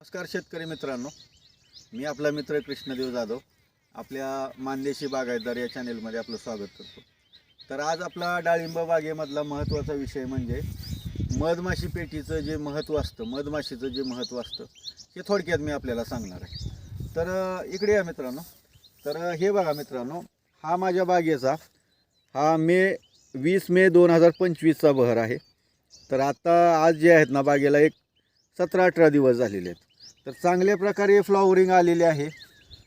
नमस्कार शेतकरी मित्रांनो. मी आपला मित्र कृष्णदेव जाधव. आपल्या मानदेशी बागायतदार या चॅनेलमध्ये आपलं स्वागत करतो. तर आज आपला डाळिंब बागेमधला महत्त्वाचा विषय म्हणजे मधमाशी पेटीचं जे महत्त्व असतं मधमाशीचं जे महत्त्व असतं हे थोडक्यात मी आपल्याला सांगणार आहे. तर इकडे या मित्रांनो. तर हे बघा मित्रांनो हा माझ्या बागेचा हा मे वीस मे दोन हजार पंचवीसचा बहर आहे. तर आता आज जे आहेत ना बागेला एक सतरा अठरा दिवस झालेले आहेत. तर चांगल्या प्रकारे फ्लॉवरिंग आलेले आहे.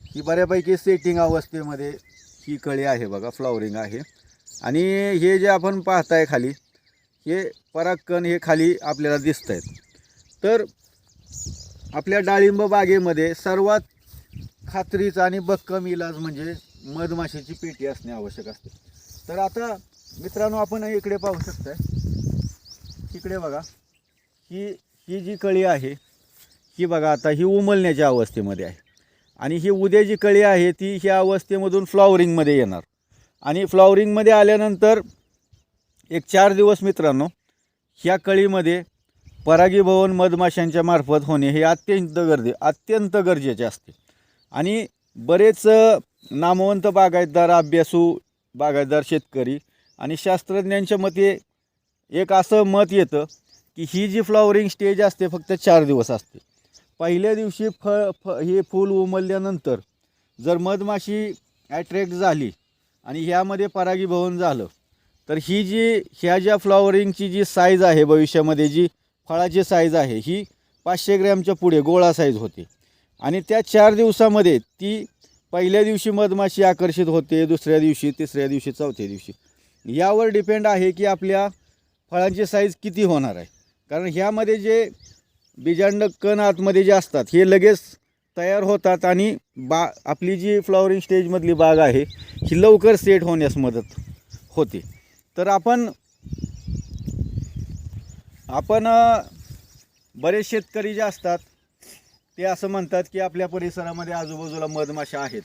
ही बऱ्यापैकी सेटिंग अवस्थेमध्ये ही कळी आहे बघा फ्लॉवरिंग आहे. आणि हे जे आपण पाहताय खाली हे परागकण हे खाली आपल्याला दिसत आहेत तर आपल्या डाळिंब बागेमध्ये सर्वात खात्रीचा आणि बक्कम इलाज म्हणजे मधमाशीची पेटी असणे आवश्यक असते. तर आता मित्रांनो आपण इकडे पाहू शकताय. इकडे बघा ही ही जी कळी आहे ही बघा आता ही उमलण्याच्या अवस्थेमध्ये आहे. आणि ही उद्या जी कळी आहे ती ह्या अवस्थेमधून फ्लॉवरिंगमध्ये येणार. आणि फ्लॉवरिंगमध्ये आल्यानंतर एक चार दिवस मित्रांनो ह्या कळीमध्ये परागीभवन मधमाशांच्या मार्फत होणे हे अत्यंत गरजे अत्यंत गरजेचे असते. आणि बरेच नामवंत बागायतदार अभ्यासू बागायतदार शेतकरी आणि शास्त्रज्ञांच्या मते एक असं मत येतं की ही जी फ्लॉवरिंग स्टेज असते फक्त चार दिवस असते. पहिल्या दिवशी फळ फ हे फूल उमलल्यानंतर जर मधमाशी ॲट्रॅक्ट झाली आणि ह्यामध्ये परागीभवन झालं तर ही जी ह्या ज्या फ्लॉवरिंगची जी साईज आहे भविष्यामध्ये जी फळाची साईज आहे ही पाचशे ग्रॅमच्या पुढे गोळा साईज होते. आणि त्या चार दिवसामध्ये ती पहिल्या दिवशी मधमाशी आकर्षित होते दुसऱ्या दिवशी तिसऱ्या दिवशी चौथ्या दिवशी. यावर डिपेंड आहे की आपल्या फळांची साईज किती होणार आहे. कारण ह्यामध्ये जे बीजांड कण आतमध्ये जे असतात हे लगेच तयार होतात आणि बा आपली जी फ्लॉवरिंग स्टेजमधली बाग आहे ही लवकर सेट होण्यास मदत होते. तर आपण आपण बरेच शेतकरी जे असतात ते असं म्हणतात की आपल्या परिसरामध्ये आजूबाजूला मधमाशा आहेत.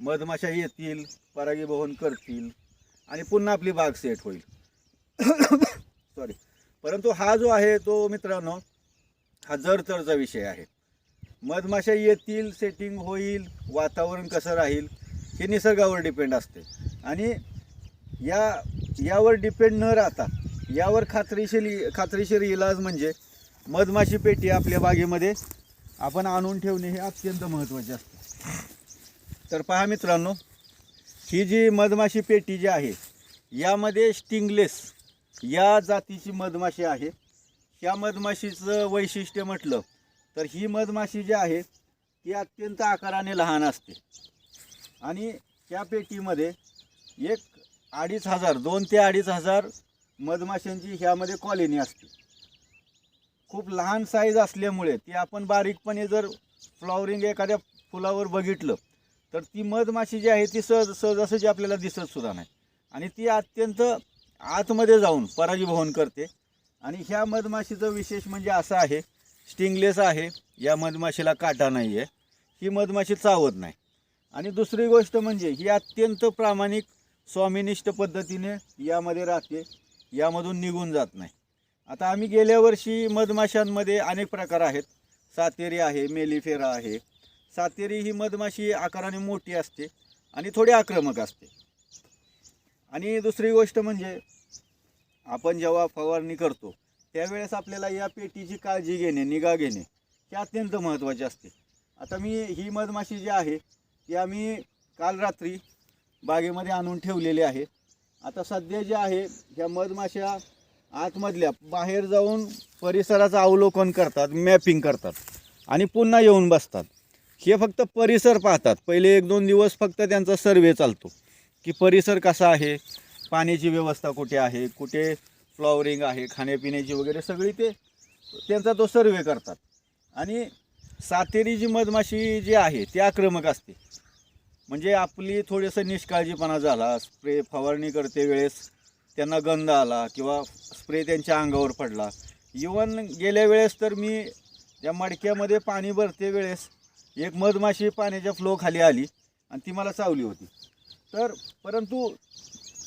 मधमाशा येतील परागीभवन करतील आणि पुन्हा आपली बाग सेट होईल. सॉरी परंतु हा जो आहे तो मित्रांनो हा जरतरचा विषय आहे. मधमाशा येतील सेटिंग होईल वातावरण कसं राहील हे निसर्गावर डिपेंड असते. आणि या यावर डिपेंड न राहता यावर खात्रीशीर खात्रीशीर इलाज म्हणजे मधमाशी पेटी आपल्या बागेमध्ये आपण आणून ठेवणे हे अत्यंत महत्त्वाचे असते. तर पहा मित्रांनो ही जी मधमाशी पेटी जी आहे यामध्ये स्टिंगलेस या जातीची मधमाशी आहे. ह्या मधमाशीचं वैशिष्ट्य म्हटलं तर ही मधमाशी जी आहे ती अत्यंत आकाराने लहान असते. आणि त्या पेटीमध्ये एक अडीच हजार दोन ते अडीच हजार मधमाशांची ह्यामध्ये कॉलनी असते. खूप लहान साईज असल्यामुळे ती आपण बारीकपणे जर फ्लॉवरिंग एखाद्या फुलावर बघितलं तर ती मधमाशी जी आहे ती सहज सहजासहजी आपल्याला दिसत सुद्धा नाही. आणि ती अत्यंत आतमध्ये जाऊन परागीभवन करते. आणि ह्या मधमाशीचं विशेष म्हणजे असं आहे स्टिंगलेस आहे या मधमाशीला काटा नाही आहे ही मधमाशी चावत नाही. आणि दुसरी गोष्ट म्हणजे ही अत्यंत प्रामाणिक स्वामिनिष्ठ पद्धतीने यामध्ये राहते यामधून निघून जात नाही. आता आम्ही गेल्या वर्षी मधमाशांमध्ये अनेक प्रकार आहेत. सातेरी आहे मेलिफेरा आहे. सातेरी ही मधमाशी आकाराने मोठी असते आणि थोडी आक्रमक असते. आणि दुसरी गोष्ट म्हणजे आपण जेव्हा फवारणी करतो त्यावेळेस आपल्याला या पेटीची काळजी घेणे निगा घेणे हे अत्यंत महत्त्वाचे असते. आता मी ही मधमाशी जी आहे ती आम्ही काल रात्री बागेमध्ये आणून ठेवलेली आहे. आता सध्या जे आहे ह्या मधमाशा आतमधल्या बाहेर जाऊन परिसराचं अवलोकन करतात मॅपिंग करतात आणि पुन्हा येऊन बसतात. हे फक्त परिसर पाहतात. पहिले एक दोन दिवस फक्त त्यांचा सर्वे चालतो की परिसर कसा आहे पाण्याची व्यवस्था कुठे आहे कुठे फ्लॉवरिंग आहे खाण्यापिण्याची वगैरे सगळी ते त्यांचा तो सर्वे करतात. आणि सातेरी जी मधमाशी जी आहे ती आक्रमक असते. म्हणजे आपली थोडंसं निष्काळजीपणा झाला स्प्रे फवारणी करते वेळेस त्यांना गंध आला किंवा स्प्रे त्यांच्या अंगावर पडला. इवन गेल्या वेळेस तर मी त्या मडक्यामध्ये पाणी भरते वेळेस एक मधमाशी पाण्याच्या फ्लो खाली आली आणि ती मला चावली होती. तर परंतु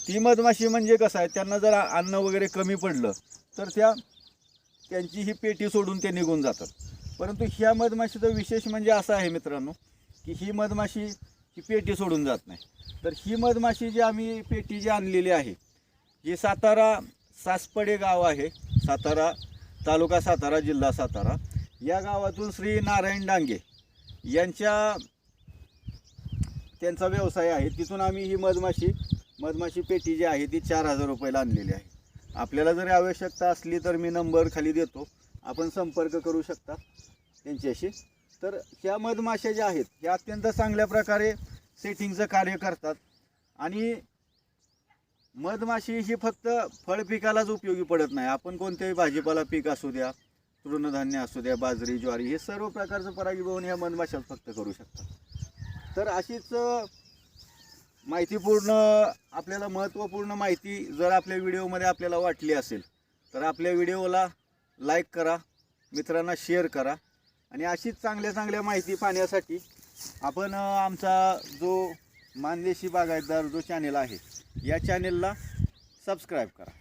ती मधमाशी म्हणजे कसं आहे त्यांना जर अन्न वगैरे कमी पडलं तर त्या त्यांची ही पेटी सोडून ते निघून जातात. परंतु ह्या मधमाशीचं विशेष म्हणजे असं आहे मित्रांनो की ही मधमाशी ही पेटी सोडून जात नाही. तर ही मधमाशी जी आम्ही पेटी जी आणलेली आहे ही सातारा सासपडे गाव आहे सातारा तालुका सातारा जिल्हा सातारा. या गावातून श्री नारायण डांगे यांच्या त्यांचा व्यवसाय आहे. तिथून आम्ही ही मधमाशी मधमाशी पेटी जी आहे ती चार हजार रुपयाला आणलेली आहे. आपल्याला जरी आवश्यकता असली तर मी नंबर खाली देतो. आपण संपर्क करू शकता त्यांच्याशी. तर ह्या मधमाशा ज्या आहेत ह्या अत्यंत चांगल्या प्रकारे सेटिंगचं कार्य करतात. आणि मधमाशी ही फक्त फळ पिकालाच उपयोगी पडत नाही. आपण कोणत्याही भाजीपाला पीक असू द्या तृणधान्य असू द्या बाजरी ज्वारी हे सर्व प्रकारचं परागीभवन ह्या मधमाशाच फक्त करू शकतात. तर अशीच माहितीपूर्ण आपल्याला महत्त्वपूर्ण माहिती जर आपल्या व्हिडिओमध्ये आपल्याला वाटली असेल तर आपल्या व्हिडिओला लाईक करा मित्रांना शेअर करा आणि अशीच चांगल्या चांगल्या माहिती पाहण्यासाठी आपण आमचा जो मानदेशी बागायतदार जो चॅनेल आहे या चॅनेलला सबस्क्राईब करा.